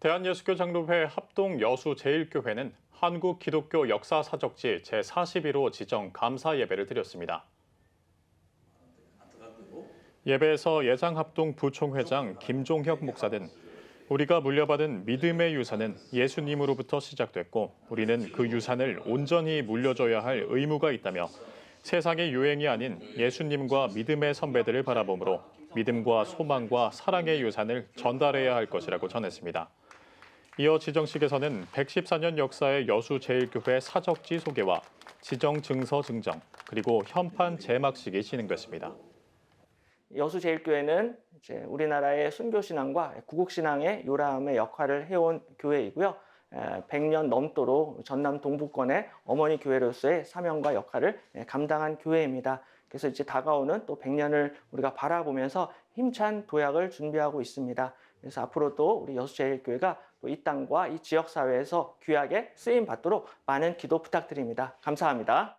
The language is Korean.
대한예수교 장로회 합동 여수 제일교회는 한국 기독교 역사 사적지 제41호 지정 감사 예배를 드렸습니다. 예배에서 예장합동 부총회장 김종혁 목사 등 우리가 물려받은 믿음의 유산은 예수님으로부터 시작됐고 우리는 그 유산을 온전히 물려줘야 할 의무가 있다며 세상의 유행이 아닌 예수님과 믿음의 선배들을 바라보므로 믿음과 소망과 사랑의 유산을 전달해야 할 것이라고 전했습니다. 이어 지정식에서는 114년 역사의 여수 제일교회 사적지 소개와 지정 증서 증정 그리고 현판 제막식이 진행됐습니다. 여수제일교회는 우리나라의 순교신앙과 구국신앙의 요람의 역할을 해온 교회이고요. 에, 100년 넘도록 전남 동부권의 어머니 교회로서의 사명과 역할을 에, 감당한 교회입니다. 그래서 이제 다가오는 또 100년을 우리가 바라보면서 힘찬 도약을 준비하고 있습니다. 그래서 앞으로도 우리 여수제일교회가 또 이 땅과 이 지역 사회에서 귀하게 쓰임 받도록 많은 기도 부탁드립니다. 감사합니다.